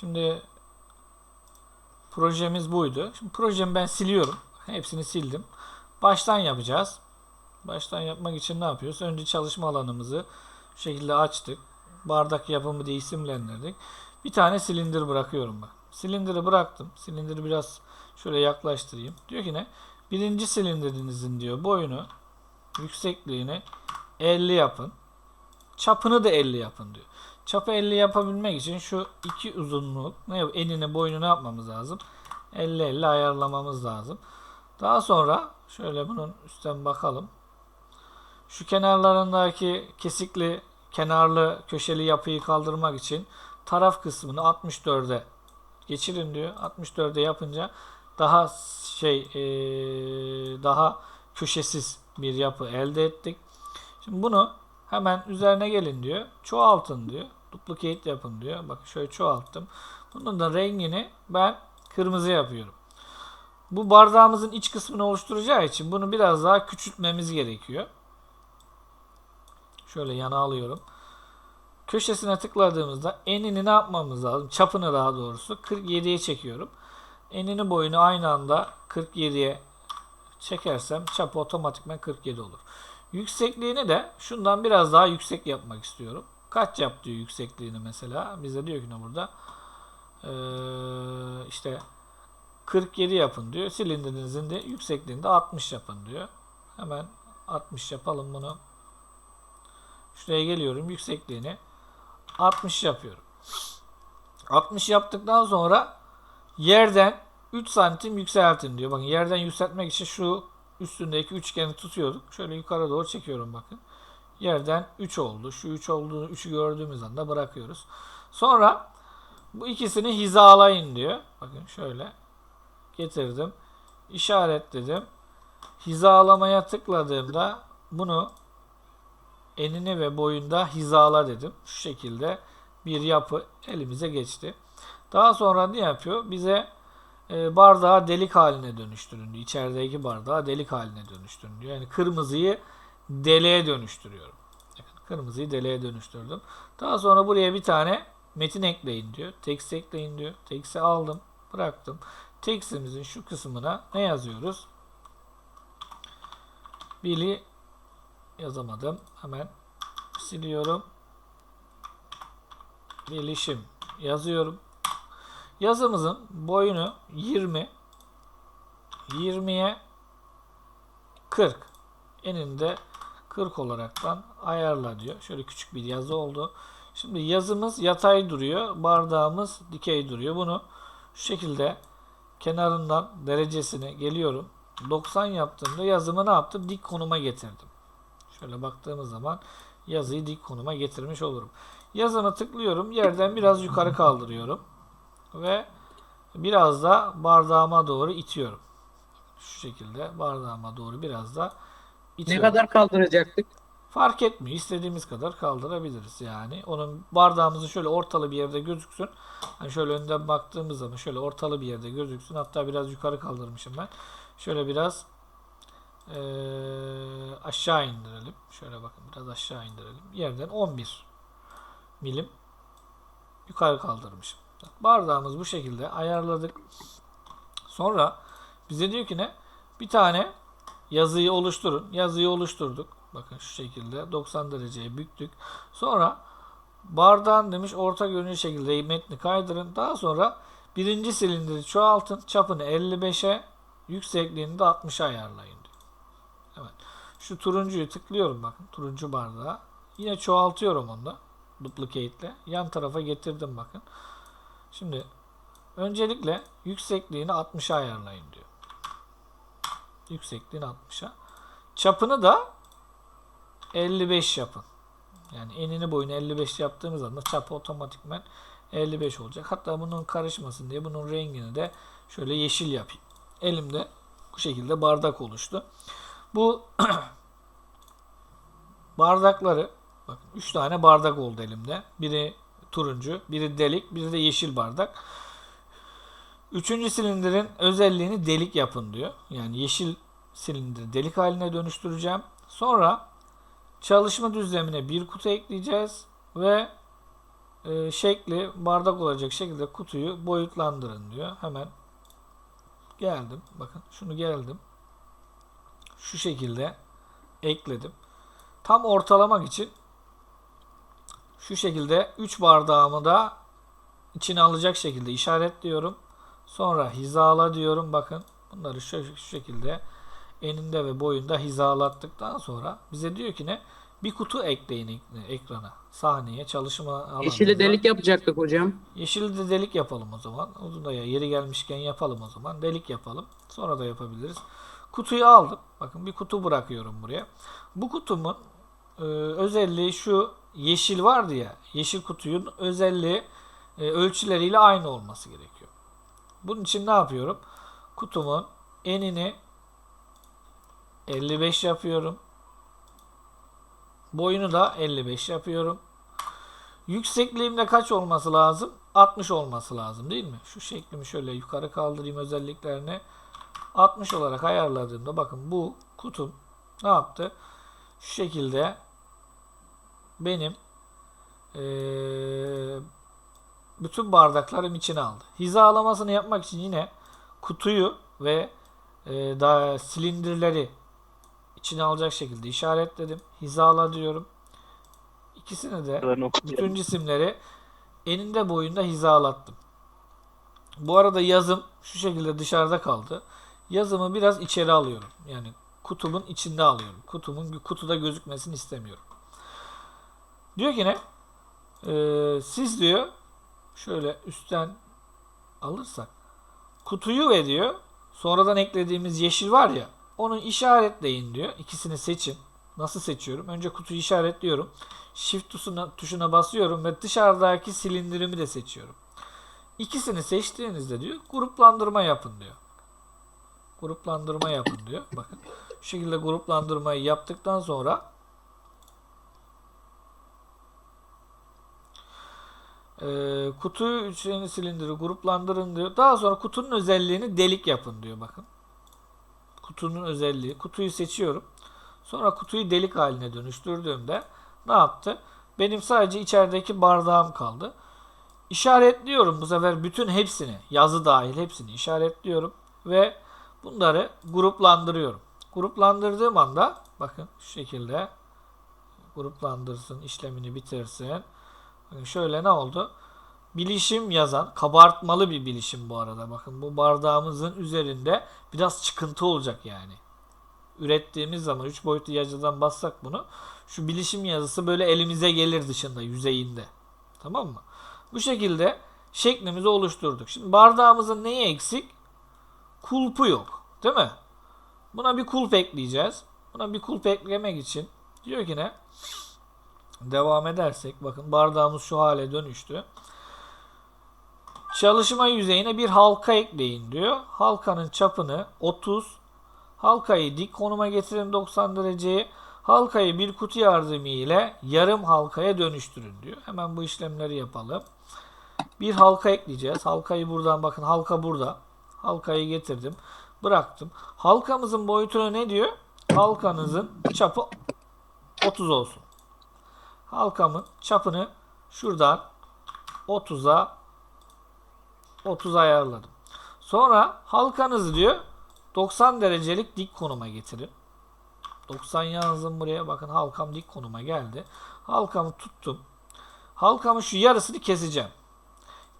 Şimdi projemiz buydu. Şimdi projemi ben siliyorum. Hepsini sildim. Baştan yapacağız. Baştan yapmak için ne yapıyoruz? Önce çalışma alanımızı şu şekilde açtık. Bardak yapımı diye isimlendirdik. Bir tane silindir bırakıyorum bak. Silindiri bıraktım. Silindiri biraz şöyle yaklaştırayım. Diyor ki ne? Birinci silindirinizin diyor boyunu, yüksekliğini 50 yapın. Çapını da 50 yapın diyor. Çapı 50 yapabilmek için şu iki uzunluk ne enini boyunu yapmamız lazım? 50 50 ayarlamamız lazım. Daha sonra şöyle bunun üstten bakalım. Şu kenarlarındaki kesikli kenarlı köşeli yapıyı kaldırmak için taraf kısmını 64'e geçirin diyor. 64'e yapınca daha şey eee, daha köşesiz bir yapı elde ettik. Şimdi bunu hemen üzerine gelin diyor. Çoğaltın diyor. Duplicate yapın diyor. Bak şöyle çoğalttım. Bunun da rengini ben kırmızı yapıyorum. Bu bardağımızın iç kısmını oluşturacağı için bunu biraz daha küçültmemiz gerekiyor. Şöyle yana alıyorum. Köşesine tıkladığımızda enini ne yapmamız lazım? Çapını daha doğrusu 47'ye çekiyorum. Enini boyunu aynı anda 47'ye çekersem çapı otomatikman 47 olur. Yüksekliğini de şundan biraz daha yüksek yapmak istiyorum. Kaç yap diyor yüksekliğini mesela. Bize diyor ki ne burada? Ee, işte 47 yapın diyor. Silindirinizin de yüksekliğini de 60 yapın diyor. Hemen 60 yapalım bunu. Şuraya geliyorum. Yüksekliğini 60 yapıyorum. 60 yaptıktan sonra yerden 3 santim yükseltin diyor. Bakın yerden yükseltmek için şu üstündeki üçgeni tutuyorduk. Şöyle yukarı doğru çekiyorum bakın. Yerden 3 oldu. Şu 3 olduğunu 3'ü gördüğümüz anda bırakıyoruz. Sonra bu ikisini hizalayın diyor. Bakın şöyle getirdim. işaretledim. Hizalamaya tıkladığımda bunu enini ve boyunda hizala dedim. Şu şekilde bir yapı elimize geçti. Daha sonra ne yapıyor? Bize e, bardağı delik haline dönüştürün diyor. İçerideki bardağı delik haline dönüştürün diyor. Yani kırmızıyı deliğe dönüştürüyorum. Kırmızıyı deliğe dönüştürdüm. Daha sonra buraya bir tane metin ekleyin diyor. Text ekleyin diyor. Text'i aldım. Bıraktım. Text'imizin şu kısmına ne yazıyoruz? Billy yazamadım. Hemen siliyorum. Bilişim yazıyorum. Yazımızın boyunu 20 20'ye 40 eninde 40 olaraktan ayarla diyor. Şöyle küçük bir yazı oldu. Şimdi yazımız yatay duruyor. Bardağımız dikey duruyor. Bunu şu şekilde kenarından derecesine geliyorum. 90 yaptığımda yazımı ne yaptım? Dik konuma getirdim. Şöyle baktığımız zaman yazıyı dik konuma getirmiş olurum. Yazına tıklıyorum. Yerden biraz yukarı kaldırıyorum. Ve biraz da bardağıma doğru itiyorum. Şu şekilde bardağıma doğru biraz da Ne itiyorum. kadar kaldıracaktık? Fark etmiyor. İstediğimiz kadar kaldırabiliriz yani. Onun bardağımızın şöyle ortalı bir yerde gözüksün. Hani şöyle önden baktığımız zaman şöyle ortalı bir yerde gözüksün. Hatta biraz yukarı kaldırmışım ben. Şöyle biraz eee, aşağı indirelim. Şöyle bakın biraz aşağı indirelim. Yerden 11 milim yukarı kaldırmışım. Bardağımız bu şekilde ayarladık. Sonra bize diyor ki ne? Bir tane yazıyı oluşturun. Yazıyı oluşturduk. Bakın şu şekilde 90 dereceye büktük. Sonra bardağın demiş orta görünür şekilde metni kaydırın. Daha sonra birinci silindiri çoğaltın. Çapını 55'e yüksekliğini de 60'a ayarlayın diyor. Evet. Şu turuncuyu tıklıyorum bakın. Turuncu bardağı. Yine çoğaltıyorum onu da. Duplicate ile. Yan tarafa getirdim bakın. Şimdi öncelikle yüksekliğini 60'a ayarlayın diyor. Yüksekliğini 60'a. Çapını da 55 yapın. Yani enini boyunu 55 yaptığınız zaman çapı otomatikmen 55 olacak. Hatta bunun karışmasın diye bunun rengini de şöyle yeşil yapayım. Elimde bu şekilde bardak oluştu. Bu bardakları bakın 3 tane bardak oldu elimde. Biri turuncu, biri delik, biri de yeşil bardak. Üçüncü silindirin özelliğini delik yapın diyor. Yani yeşil silindiri delik haline dönüştüreceğim. Sonra çalışma düzlemine bir kutu ekleyeceğiz ve e, şekli bardak olacak şekilde kutuyu boyutlandırın diyor. Hemen geldim. Bakın şunu geldim. Şu şekilde ekledim. Tam ortalamak için şu şekilde 3 bardağımı da içine alacak şekilde işaretliyorum. Sonra hizala diyorum. Bakın bunları şu, şu şekilde eninde ve boyunda hizalattıktan sonra bize diyor ki ne? Bir kutu ekleyin ek- ekrana, sahneye, çalışma alanınıza. Yeşili delik yapacaktık hocam. Yeşili de delik yapalım o zaman. Uzun da yeri gelmişken yapalım o zaman. Delik yapalım. Sonra da yapabiliriz. Kutuyu aldım. Bakın bir kutu bırakıyorum buraya. Bu kutumun e, özelliği şu yeşil vardı ya. Yeşil kutuyun özelliği e, ölçüleriyle aynı olması gerekiyor. Bunun için ne yapıyorum? Kutumun enini 55 yapıyorum. Boyunu da 55 yapıyorum. Yüksekliğimde kaç olması lazım? 60 olması lazım değil mi? Şu şeklimi şöyle yukarı kaldırayım özelliklerini. 60 olarak ayarladığımda bakın bu kutum ne yaptı? Şu şekilde benim eee, bütün bardaklarım içine aldı. Hizalamasını yapmak için yine kutuyu ve eee daha silindirleri içine alacak şekilde işaretledim. Hizala diyorum. İkisini de bütün cisimleri eninde boyunda hizalattım. Bu arada yazım şu şekilde dışarıda kaldı. Yazımı biraz içeri alıyorum. Yani kutumun içinde alıyorum. Kutumun kutuda gözükmesini istemiyorum. Diyor ki ne? Ee, siz diyor şöyle üstten alırsak kutuyu ve diyor sonradan eklediğimiz yeşil var ya onu işaretleyin diyor. İkisini seçin. Nasıl seçiyorum? Önce kutuyu işaretliyorum. Shift tuşuna, tuşuna basıyorum ve dışarıdaki silindirimi de seçiyorum. İkisini seçtiğinizde diyor gruplandırma yapın diyor. Gruplandırma yapın diyor. Bakın şu şekilde gruplandırmayı yaptıktan sonra e, kutuyu üçgeni silindiri gruplandırın diyor. Daha sonra kutunun özelliğini delik yapın diyor bakın. Kutunun özelliği. Kutuyu seçiyorum. Sonra kutuyu delik haline dönüştürdüğümde ne yaptı? Benim sadece içerideki bardağım kaldı. İşaretliyorum bu sefer bütün hepsini, yazı dahil hepsini işaretliyorum ve bunları gruplandırıyorum. Gruplandırdığım anda bakın şu şekilde gruplandırsın, işlemini bitirsin. Bakın şöyle ne oldu? Bilişim yazan, kabartmalı bir bilişim bu arada. Bakın bu bardağımızın üzerinde biraz çıkıntı olacak yani ürettiğimiz zaman 3 boyutlu yazıdan bassak bunu şu bilişim yazısı böyle elimize gelir dışında yüzeyinde. Tamam mı? Bu şekilde şeklimizi oluşturduk. Şimdi bardağımızın neyi eksik? Kulpu yok. Değil mi? Buna bir kulp ekleyeceğiz. Buna bir kulp eklemek için diyor ki ne? Devam edersek bakın bardağımız şu hale dönüştü. Çalışma yüzeyine bir halka ekleyin diyor. Halkanın çapını 30 Halkayı dik konuma getirin 90 dereceyi. Halkayı bir kutu yardımı ile yarım halkaya dönüştürün diyor. Hemen bu işlemleri yapalım. Bir halka ekleyeceğiz. Halkayı buradan bakın halka burada. Halkayı getirdim. Bıraktım. Halkamızın boyutunu ne diyor? Halkanızın çapı 30 olsun. Halkamın çapını şuradan 30'a 30 ayarladım. Sonra halkanızı diyor 90 derecelik dik konuma getirin. 90 yazdım buraya. Bakın halkam dik konuma geldi. Halkamı tuttum. Halkamın şu yarısını keseceğim.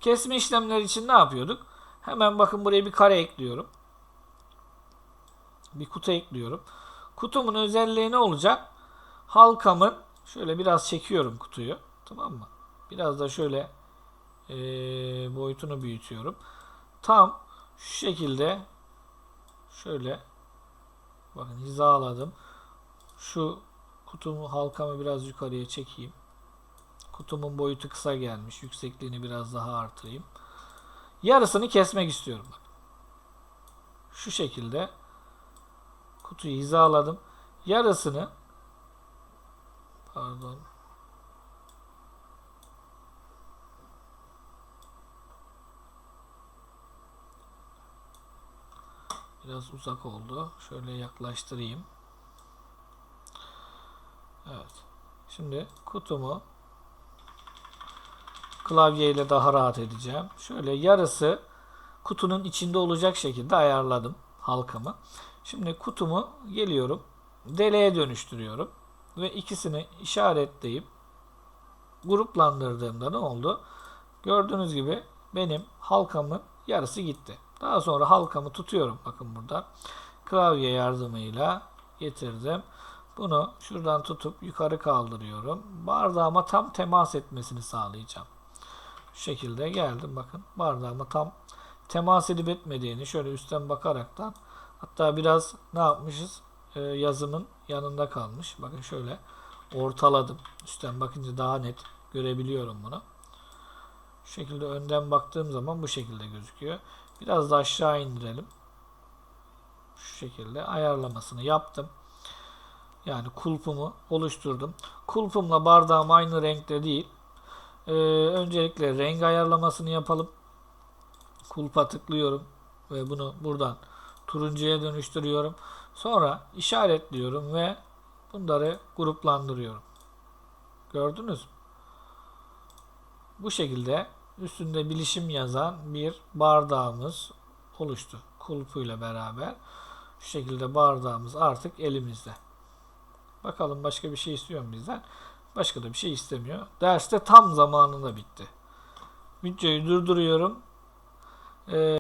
Kesme işlemleri için ne yapıyorduk? Hemen bakın buraya bir kare ekliyorum. Bir kutu ekliyorum. Kutumun özelliği ne olacak? Halkamın şöyle biraz çekiyorum kutuyu. Tamam mı? Biraz da şöyle ee, boyutunu büyütüyorum. Tam şu şekilde Şöyle bakın hizaladım. Şu kutumu halkamı biraz yukarıya çekeyim. Kutumun boyutu kısa gelmiş. Yüksekliğini biraz daha artırayım. Yarısını kesmek istiyorum. Şu şekilde kutuyu hizaladım. Yarısını pardon Biraz uzak oldu. Şöyle yaklaştırayım. Evet. Şimdi kutumu Klavyeyle daha rahat edeceğim. Şöyle yarısı kutunun içinde olacak şekilde ayarladım halkamı. Şimdi kutumu geliyorum. Deleğe dönüştürüyorum. Ve ikisini işaretleyip gruplandırdığımda ne oldu? Gördüğünüz gibi benim halkamın yarısı gitti. Daha sonra halkamı tutuyorum. Bakın burada. Klavye yardımıyla getirdim. Bunu şuradan tutup yukarı kaldırıyorum. Bardağıma tam temas etmesini sağlayacağım. Şu şekilde geldim bakın. Bardağıma tam temas edip etmediğini şöyle üstten bakaraktan hatta biraz ne yapmışız? Ee, yazımın yanında kalmış. Bakın şöyle ortaladım. Üstten bakınca daha net görebiliyorum bunu. Şu şekilde önden baktığım zaman bu şekilde gözüküyor. Biraz da aşağı indirelim. Şu şekilde ayarlamasını yaptım. Yani kulpumu oluşturdum. Kulpumla bardağım aynı renkte değil. Ee, öncelikle renk ayarlamasını yapalım. Kulpa tıklıyorum ve bunu buradan turuncuya dönüştürüyorum. Sonra işaretliyorum ve bunları gruplandırıyorum. Gördünüz mü? Bu şekilde üstünde bilişim yazan bir bardağımız oluştu. Kulpuyla beraber. Şu şekilde bardağımız artık elimizde. Bakalım başka bir şey istiyor mu bizden? Başka da bir şey istemiyor. Derste tam zamanında bitti. Videoyu durduruyorum. Ee,